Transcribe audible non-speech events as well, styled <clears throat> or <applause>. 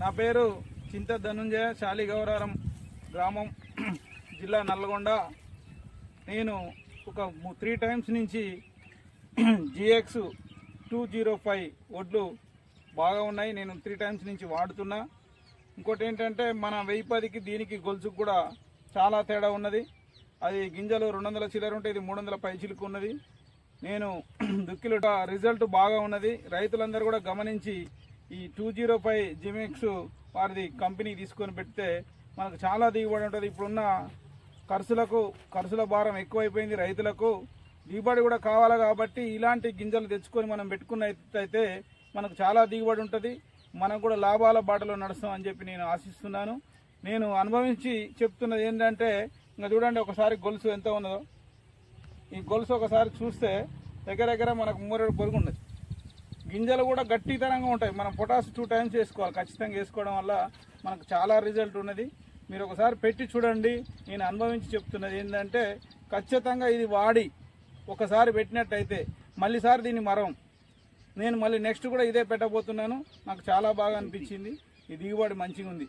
నా పేరు చింత ధనుంజయ శాలిగౌరారం గ్రామం <clears throat> జిల్లా నల్గొండ నేను ఒక త్రీ టైమ్స్ నుంచి జిఎక్స్ టూ జీరో ఫైవ్ వడ్లు బాగా ఉన్నాయి. నేను త్రీ టైమ్స్ నుంచి వాడుతున్నా. ఇంకోటి ఏంటంటే మన వెయ్యి పదికి దీనికి గొలుసుకు కూడా చాలా తేడా ఉన్నది. అది గింజలు రెండు వందల చిల్లర ఉంటే ఇది మూడు వందల పై చిలుకు ఉన్నది. నేను <clears throat> దుక్కిలో రిజల్ట్ బాగా ఉన్నది. రైతులందరూ కూడా గమనించి ఈ టూ జీరో ఫైవ్ జిమెక్స్ వారిది కంపెనీ తీసుకొని పెడితే మనకు చాలా దిగుబడి ఉంటుంది. ఇప్పుడున్న ఖర్చులకు ఖర్చుల భారం ఎక్కువైపోయింది రైతులకు. దిగుబడి కూడా కావాలి కాబట్టి ఇలాంటి గింజలు తెచ్చుకొని మనం పెట్టుకున్నట్టయితే మనకు చాలా దిగుబడి ఉంటుంది. మనం కూడా లాభాల బాటలో నడుస్తాం అని చెప్పి నేను ఆశిస్తున్నాను. నేను అనుభవించి చెప్తున్నది ఏంటంటే ఇంకా చూడండి ఒకసారి గొలుసు ఎంత ఉన్నదో. ఈ గొలుసు ఒకసారి చూస్తే దగ్గర దగ్గర మనకు మూరేడు పొరుగు ఉన్నది. గింజలు కూడా గట్టితనంగా ఉంటాయి. మనం పొటాస్ టూ టైమ్స్ వేసుకోవాలి. ఖచ్చితంగా వేసుకోవడం వల్ల మనకు చాలా రిజల్ట్ ఉన్నది. మీరు ఒకసారి పెట్టి చూడండి. నేను అనుభవించి చెప్తున్నది ఏంటంటే ఖచ్చితంగా ఇది వాడి ఒకసారి పెట్టినట్టయితే మళ్ళీసారి దీన్ని మరం నేను మళ్ళీ నెక్స్ట్ కూడా ఇదే పెట్టబోతున్నాను. నాకు చాలా బాగా అనిపించింది. ఈ దిగుబడి మంచిగా ఉంది